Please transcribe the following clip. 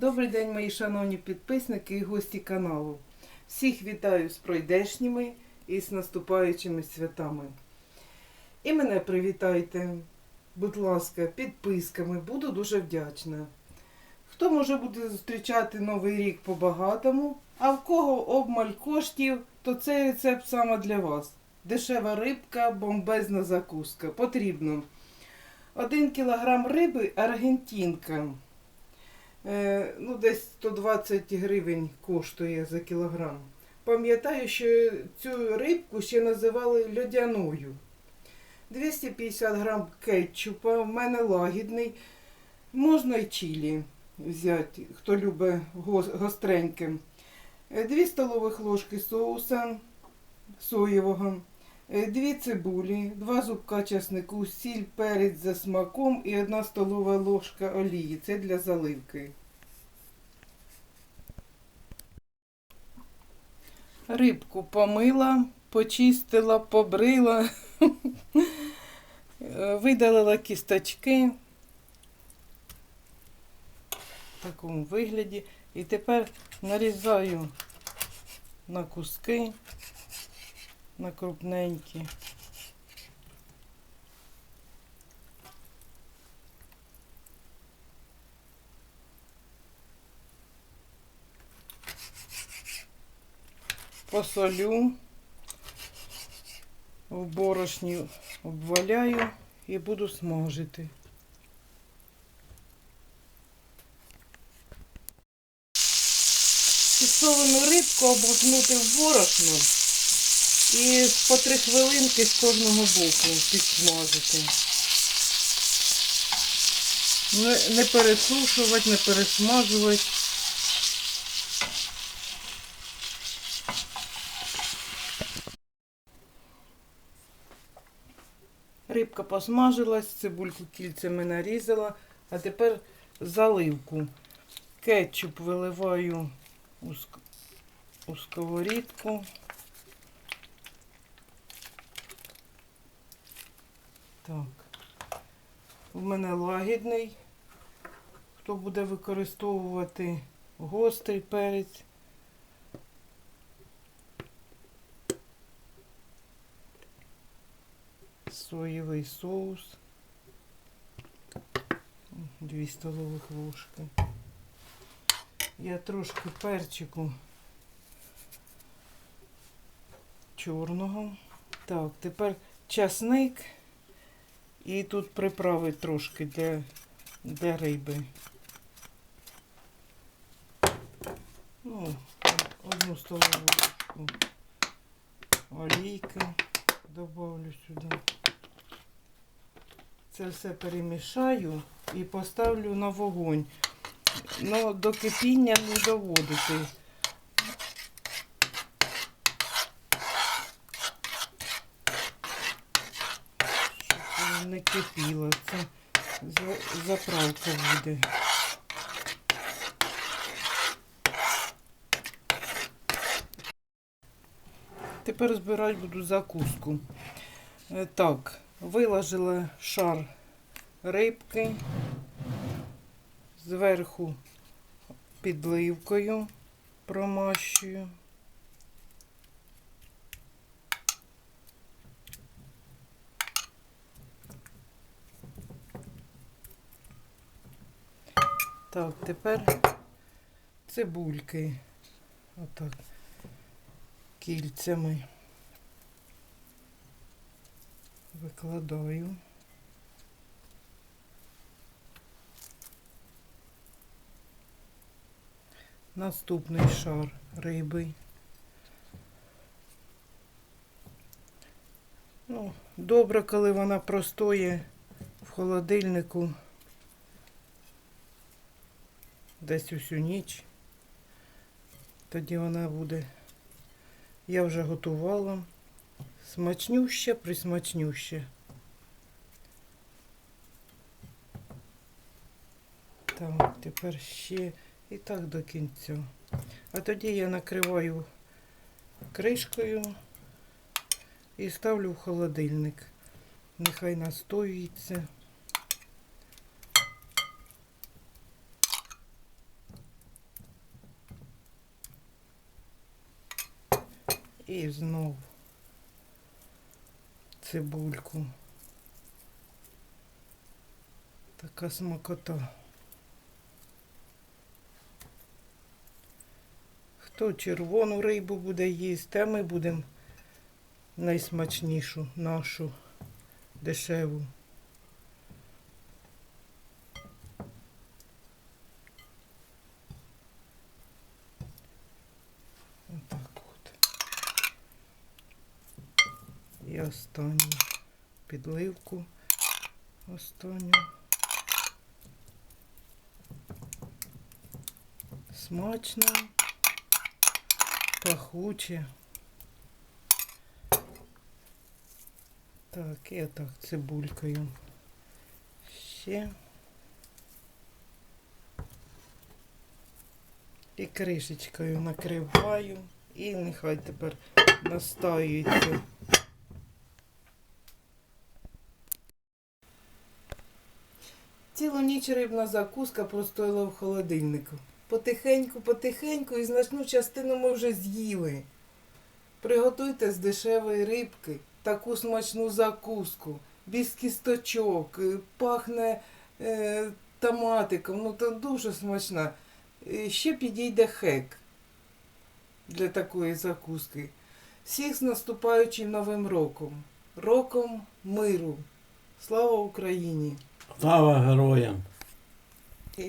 Добрий день, мої шановні підписники і гості каналу. Всіх вітаю з пройдешніми і з наступаючими святами. І мене привітайте, будь ласка, підписками, буду дуже вдячна. Хто може буде зустрічати Новий рік по-багатому, а в кого обмаль коштів, то цей рецепт саме для вас. Дешева рибка, бомбезна закуска. Потрібно 1 кг риби аргентінка. Е, ну, десь 120 гривень коштує за кілограм. Пам'ятаю, що цю рибку ще називали льодяною. 250 грам кетчупа, в мене лагідний. Можна й чилі взяти, хто любить гос- гостреньке. 2 столових ложки соуса соєвого. Е, Дві цибулі, два зубка часнику, сіль, перець за смаком і одна столова ложка олії. Це для заливки. Рибку помила, почистила, побрила, видалила кісточки в такому вигляді. І тепер нарізаю на куски, на крупненькі. Посолю, в борошні обваляю і буду смажити. Підсолену рибку обгорнути в борошно і по три хвилинки з кожного боку підсмажити. Не пересушувати, не пересмажувати. Рибка посмажилась, цибульку кільцями нарізала, а тепер заливку. Кетчуп виливаю у, ск- у сковорідку. Так. У мене лагідний. Хто буде використовувати гострий перець. Соєвий соус. Дві столових ложки. Я трошки перчику чорного. Так, тепер часник і тут приправи трошки для, для риби. Ну, одну столову ложку олійки добавлю сюди. Це все перемішаю і поставлю на вогонь. Ну, до кипіння не доводити. Щоб не кипіло. Це заправка буде. Тепер збирати буду закуску. Е, Так, виложила шар рибки. Зверху підливкою промащую. Так, тепер цибульки. Отак. Кільцями викладаю. Наступний шар риби. Ну, добре, коли вона простоє в холодильнику десь усю ніч. Тоді вона буде. Я вже готувала. Смачнюще, присмачнюще. Так, тепер ще і так до кінця. А тоді я накриваю кришкою і ставлю в холодильник. Нехай настоюється. І знову цибульку. Така смакота. Хто червону рибу буде їсти, а ми будемо найсмачнішу нашу дешеву. Отак от. І останню підливку. Останню. Смачно, пахуче. Так, і так цибулькою. Ще. І кришечкою накриваю. І нехай тепер настоюється. Цілу ніч рибна закуска простояла в холодильнику. Потихеньку, потихеньку і значну частину ми вже з'їли. Приготуйте з дешевої рибки таку смачну закуску, без кісточок, е, пахне е, томатиком, ну то дуже смачна. Е, Ще підійде хек для такої закуски. Всіх з наступаючим Новим роком, роком миру. Слава Україні! Слава героям!